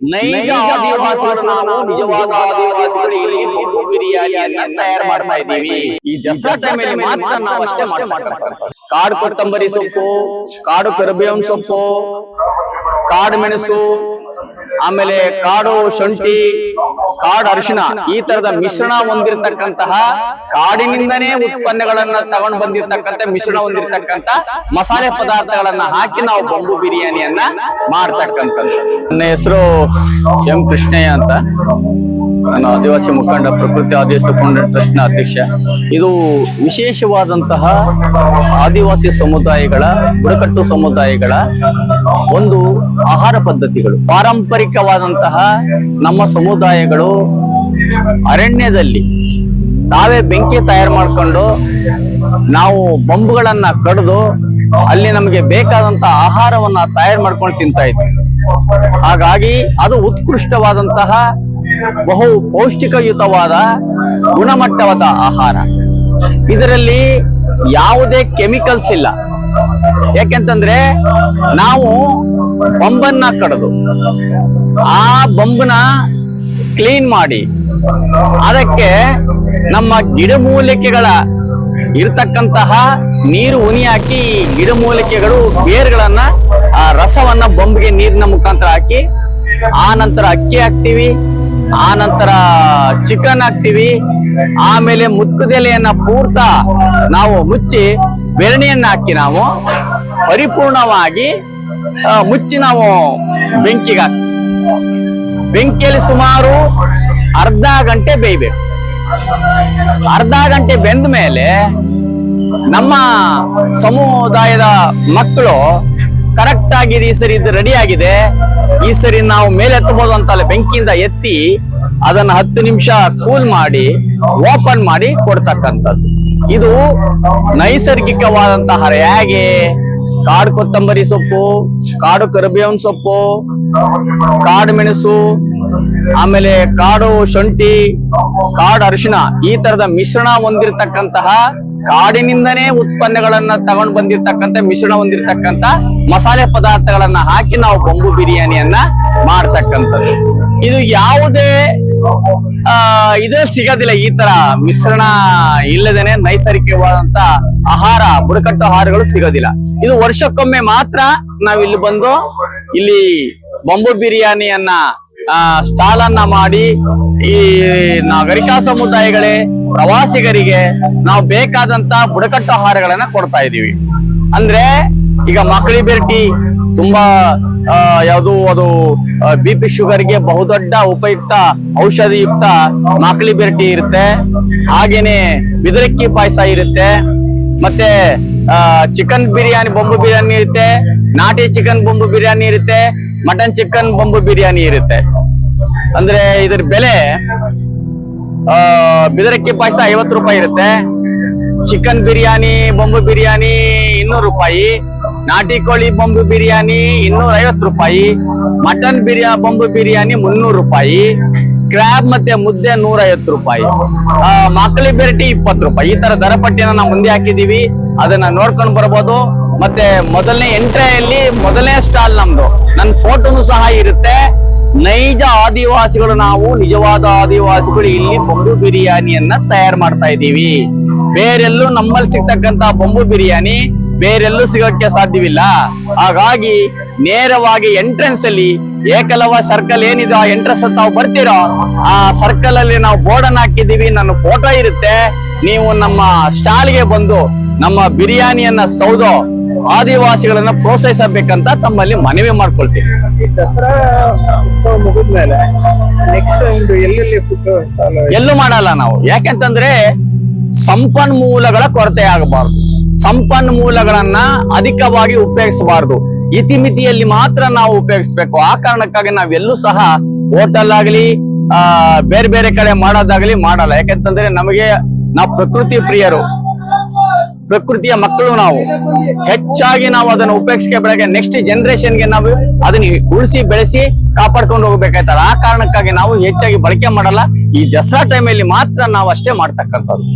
ನೈಜ ಆದಿವಾಸಿಗಳು ನಾವು ನಿಜವಾದ ಆದಿವಾಸಿಗಳು ಇಲ್ಲಿ ಬಿರಿಯಾನಿಯನ್ನ ತಯಾರು ಮಾಡ್ತಾ ಇದ್ದೀವಿ. ಈ ದಸರಾ ಟೈಮಲ್ಲಿ ಮಾತ್ರ ನಾವು ಅಷ್ಟೇ ಮಾಡ್ತಾ ಕಾಡು ಕೊತ್ತಂಬರಿ ಸೊಪ್ಪು ಕಾಡು ಕರಿಬೇವಿನ ಸೊಪ್ಪು ಕಾಡು ಮೆಣಸು ಆಮೇಲೆ ಕಾಡು ಶುಂಠಿ ಕಾಡು ಅರಿಶಿಣ ಈ ತರದ ಮಿಶ್ರಣ ಹೊಂದಿರತಕ್ಕಂತಹ ಕಾಡಿನಿಂದನೇ ಉತ್ಪನ್ನಗಳನ್ನ ತಗೊಂಡು ಬಂದಿರತಕ್ಕಂತ ಮಿಶ್ರಣ ಹೊಂದಿರತಕ್ಕಂತ ಮಸಾಲೆ ಪದಾರ್ಥಗಳನ್ನ ಹಾಕಿ ನಾವು ಬೊಂಬು ಬಿರಿಯಾನಿಯನ್ನ ಮಾಡ್ತಕ್ಕಂಥದ್ದು. ನನ್ನ ಹೆಸರು ಎಂ ಕೃಷ್ಣಯ್ಯ ಅಂತ. ನಾನು ಆದಿವಾಸಿ ಮುಖಂಡ ಪ್ರಕೃತಿ ಆದಿವಾಸಿ ಮುಖಂಡ ಟ್ರಸ್ಟ್ ಅಧ್ಯಕ್ಷ. ಇದು ವಿಶೇಷವಾದಂತಹ ಆದಿವಾಸಿ ಸಮುದಾಯಗಳ, ಬುಡಕಟ್ಟು ಸಮುದಾಯಗಳ ಒಂದು ಆಹಾರ ಪದ್ಧತಿಗಳು. ಪಾರಂಪರಿಕವಾದಂತಹ ನಮ್ಮ ಸಮುದಾಯಗಳು ಅರಣ್ಯದಲ್ಲಿ ತಾವೇ ಬೆಂಕಿ ತಯಾರು ಮಾಡಿಕೊಂಡು ನಾವು ಬಂಬುಗಳನ್ನು ಕಡಿದು ಅಲ್ಲಿ ನಮಗೆ ಬೇಕಾದಂಥ ಆಹಾರವನ್ನ ತಯಾರು ಮಾಡ್ಕೊಂಡು ತಿಂತಾ ಇದ್ವಿ. ಹಾಗಾಗಿ ಅದು ಉತ್ಕೃಷ್ಟವಾದಂತಹ ಬಹು ಪೌಷ್ಟಿಕಯುತವಾದ ಗುಣಮಟ್ಟವಾದ ಆಹಾರ. ಇದರಲ್ಲಿ ಯಾವುದೇ ಕೆಮಿಕಲ್ಸ್ ಇಲ್ಲ. ಯಾಕೆಂತಂದ್ರೆ ನಾವು ಬಂಬನ್ನ ಕಡಿದು ಆ ಬೊಂಬನ ಕ್ಲೀನ್ ಮಾಡಿ, ಅದಕ್ಕೆ ನಮ್ಮ ಗಿಡಮೂಲಿಕೆಗಳ ಇರತಕ್ಕಂತಹ ನೀರು ಉನಿ ಹಾಕಿ ಗಿಡಮೂಲಿಕೆಗಳು ಬೇರ್ಗಳನ್ನ, ಆ ರಸವನ್ನ ಬೊಂಬಿಗೆ ನೀರಿನ ಮುಖಾಂತರ ಹಾಕಿ, ಆ ನಂತರ ಅಕ್ಕಿ ಹಾಕ್ತಿವಿ, ಆ ನಂತರ ಚಿಕನ್ ಹಾಕ್ತಿವಿ, ಆಮೇಲೆ ಮುತ್ಕದೆಲೆಯನ್ನ ಪೂರ್ತ ನಾವು ಮುಚ್ಚಿ, ಬೆರಣಿಯನ್ನ ಹಾಕಿ ನಾವು ಪರಿಪೂರ್ಣವಾಗಿ ಮುಚ್ಚಿ ನಾವು ಬೆಂಕಿಗೆ ಹಾಕ್ತೀವಿ. ಬೆಂಕಿಯಲ್ಲಿ ಸುಮಾರು ಅರ್ಧ ಗಂಟೆ ಬೇಯಬೇಕು. ಅರ್ಧ ಗಂಟೆ ಬೆಂದ ಮೇಲೆ ನಮ್ಮ ಸಮುದಾಯದ ಮಕ್ಕಳು ಕರೆಕ್ಟ್ ಆಗಿ ಈ ಸರಿ ಇದು ರೆಡಿ ಆಗಿದೆ. ಈ ಸರಿ ನಾವು ಮೇಲೆ ಎತ್ತಬಹುದು ಅಂತಲ್ಲ ಬೆಂಕಿಯಿಂದ ಎತ್ತಿ ಅದನ್ನ ಹತ್ತು ನಿಮಿಷ ಕೂಲ್ ಮಾಡಿ ಓಪನ್ ಮಾಡಿ ಕೊಡ್ತಕ್ಕಂಥದ್ದು. ಇದು ನೈಸರ್ಗಿಕವಾದಂತಹ ಹೇಗೆ? ಕಾಡು ಕೊತ್ತಂಬರಿ ಸೊಪ್ಪು, ಕಾಡು ಕರಿಬೇವಿನ ಸೊಪ್ಪು, ಕಾಡು ಮೆಣಸು ಆಮೇಲೆ ಕಾಡು ಶುಂಠಿ, ಕಾಡು ಅರಿಶಿಣ ಈ ತರದ ಮಿಶ್ರಣ ಹೊಂದಿರತಕ್ಕಂತಹ ಕಾಡಿನಿಂದನೇ ಉತ್ಪನ್ನಗಳನ್ನ ತಗೊಂಡ್ ಬಂದಿರತಕ್ಕಂತ ಮಿಶ್ರಣ ಹೊಂದಿರತಕ್ಕಂತ ಮಸಾಲೆ ಪದಾರ್ಥಗಳನ್ನ ಹಾಕಿ ನಾವು ಬೊಂಬು ಬಿರಿಯಾನಿಯನ್ನ ಮಾಡ್ತಕ್ಕಂಥದ್ದು. ಇದು ಯಾವುದೇ, ಆ ಇದೇ ಸಿಗೋದಿಲ್ಲ ಈ ತರ ಮಿಶ್ರಣ ಇಲ್ಲದೇನೆ ನೈಸರ್ಗಿಕವಾದಂತ ಆಹಾರ, ಬುಡಕಟ್ಟು ಆಹಾರಗಳು ಸಿಗೋದಿಲ್ಲ. ಇದು ವರ್ಷಕ್ಕೊಮ್ಮೆ ಮಾತ್ರ ನಾವಿಲ್ಲಿ ಬಂದು ಇಲ್ಲಿ ಬೊಂಬು ಬಿರಿಯಾನಿಯನ್ನ ಸ್ಟಾಲ್ ಅನ್ನ ಮಾಡಿ ಈ ನಾಗರಿಕ ಸಮುದಾಯಗಳೇ, ಪ್ರವಾಸಿಗರಿಗೆ ನಾವು ಬೇಕಾದಂತ ಬುಡಕಟ್ಟು ಆಹಾರಗಳನ್ನ ಕೊಡ್ತಾ ಇದೀವಿ. ಅಂದ್ರೆ ಈಗ ಮಕ್ಕಳಿ ಬೆರಟಿ ತುಂಬಾ ಯಾವುದು ಅದು ಬಿ ಪಿ ಶುಗರ್ಗೆ ಬಹುದೊಡ್ಡ ಉಪಯುಕ್ತ, ಔಷಧಿಯುಕ್ತ ಮಾಕಳಿ ಬೆರಟಿ ಇರುತ್ತೆ. ಹಾಗೇನೆ ಬಿದರಕ್ಕಿ ಪಾಯಸ ಇರುತ್ತೆ. ಮತ್ತೆ ಚಿಕನ್ ಬಿರಿಯಾನಿ, ಬೊಂಬು ಬಿರಿಯಾನಿ ಇರುತ್ತೆ. ನಾಟಿ ಚಿಕನ್, ಬೊಂಬು ಬಿರಿಯಾನಿ ಇರುತ್ತೆ. ಮಟನ್ ಚಿಕನ್ ಬೊಂಬು ಬಿರಿಯಾನಿ ಇರುತ್ತೆ. ಅಂದ್ರೆ ಇದ್ರ ಬೆಲೆ ಬಿದರಕ್ಕಿ ಪಾಯಸ ಐವತ್ತು ರೂಪಾಯಿ ಇರುತ್ತೆ. ಚಿಕನ್ ಬಿರಿಯಾನಿ, ಬೊಂಬು ಬಿರಿಯಾನಿ ಇನ್ನೂರು ರೂಪಾಯಿ. ನಾಟಿ ಕೋಳಿ ಬೊಂಬು ಬಿರಿಯಾನಿ ಇನ್ನೂರ ಐವತ್ತು ರೂಪಾಯಿ. ಮಟನ್ ಬಿರಿಯಾ, ಬೊಂಬು ಬಿರಿಯಾನಿ ಮುನ್ನೂರು ರೂಪಾಯಿ. ಕ್ರ್ಯಾಬ್ ಮತ್ತೆ ಮುದ್ದೆ ನೂರ ಐವತ್ತು ರೂಪಾಯಿ. ಮಕ್ಕಳಿ ಬೆರಟಿ ಇಪ್ಪತ್ತು ರೂಪಾಯಿ. ಈ ತರ ದರ ಪಟ್ಟಿಯನ್ನು ನಾವು ಮುಂದೆ ಹಾಕಿದೀವಿ. ಅದನ್ನ ನೋಡ್ಕೊಂಡು ಬರ್ಬೋದು. ಮತ್ತೆ ಮೊದಲನೇ ಎಂಟ್ರಿಯಲ್ಲಿ ಮೊದಲನೇ ಸ್ಟಾಲ್ ನಮ್ದು. ನನ್ನ ಫೋಟೋನು ಸಹ ಇರುತ್ತೆ. ನೈಜ ಆದಿವಾಸಿಗಳು ನಾವು, ನಿಜವಾದ ಆದಿವಾಸಿಗಳು ಇಲ್ಲಿ ಬೊಂಬು ಬಿರಿಯಾನಿಯನ್ನ ತಯಾರು ಮಾಡ್ತಾ ಇದ್ದೀವಿ. ಬೇರೆಲ್ಲೂ ನಮ್ಮಲ್ಲಿ ಸಿಗ್ತಕ್ಕಂತ ಬೊಂಬು ಬಿರಿಯಾನಿ ಬೇರೆಲ್ಲೂ ಸಿಗೋಕ್ಕೆ ಸಾಧ್ಯವಿಲ್ಲ. ಹಾಗಾಗಿ ನೇರವಾಗಿ ಎಂಟ್ರೆನ್ಸ್ ಅಲ್ಲಿ ಏಕಲವ ಸರ್ಕಲ್ ಏನಿದೆ, ಆ ಎಂಟ್ರೆನ್ಸ್ ತಾವು ಬರ್ತೀರೋ, ಆ ಸರ್ಕಲ್ ಅಲ್ಲಿ ನಾವು ಬೋರ್ಡ್ ಅನ್ನ ಹಾಕಿದೀವಿ ನನ್ನ ಫೋಟೋ ಇರುತ್ತೆ. ನೀವು ನಮ್ಮ ಸ್ಟಾಲ್ಗೆ ಬಂದು ನಮ್ಮ ಬಿರಿಯಾನಿಯನ್ನ ಸೌದು ಆದಿವಾಸಿಗಳನ್ನ ಪ್ರೋತ್ಸಾಹಿಸಬೇಕಂತ ತಮ್ಮಲ್ಲಿ ಮನವಿ ಮಾಡ್ಕೊಳ್ತೀವಿ. ಈ ದಸರಾ ಉತ್ಸವ ಮುಗಿದ್ಮೇಲೆ ನೆಕ್ಸ್ಟ್ ಎಲ್ಲೆಲ್ಲಿ ಎಲ್ಲೂ ಮಾಡಲ್ಲ ನಾವು. ಯಾಕೆಂತಂದ್ರೆ ಸಂಪನ್ಮೂಲಗಳ ಕೊರತೆ ಆಗಬಾರ್ದು. ಸಂಪನ್ಮೂಲಗಳನ್ನ ಅಧಿಕವಾಗಿ ಉಪಯೋಗಿಸಬಾರ್ದು. ಇತಿಮಿತಿಯಲ್ಲಿ ಮಾತ್ರ ನಾವು ಉಪಯೋಗಿಸ್ಬೇಕು. ಆ ಕಾರಣಕ್ಕಾಗಿ ನಾವೆಲ್ಲೂ ಸಹ ಹೋಟೆಲ್ ಆಗಲಿ ಆ ಬೇರೆ ಬೇರೆ ಕಡೆ ಮಾಡೋದಾಗ್ಲಿ ಮಾಡಲ್ಲ. ಯಾಕೆಂತಂದ್ರೆ ನಮಗೆ ನಾವು ಪ್ರಕೃತಿ ಪ್ರಿಯರು. ಪ್ರಕೃತಿಯ ಮಕ್ಕಳು ನಾವು. ಹೆಚ್ಚಾಗಿ ನಾವು ಅದನ್ನು ಉಪಯೋಗಿಸ್ಕೆ ಬೆಳಗ್ಗೆ ನೆಕ್ಸ್ಟ್ ಜನರೇಷನ್ಗೆ ನಾವು ಅದನ್ನ ಉಳಿಸಿ, ಬೆಳೆಸಿ ಕಾಪಾಡ್ಕೊಂಡು ಹೋಗ್ಬೇಕಾಯ್ತಲ್ಲ. ಆ ಕಾರಣಕ್ಕಾಗಿ ನಾವು ಹೆಚ್ಚಾಗಿ ಬಳಕೆ ಮಾಡಲ್ಲ. ಈ ದಸರಾ ಟೈಮಲ್ಲಿ ಮಾತ್ರ ನಾವು ಅಷ್ಟೇ ಮಾಡ್ತಕ್ಕಂಥದ್ದು.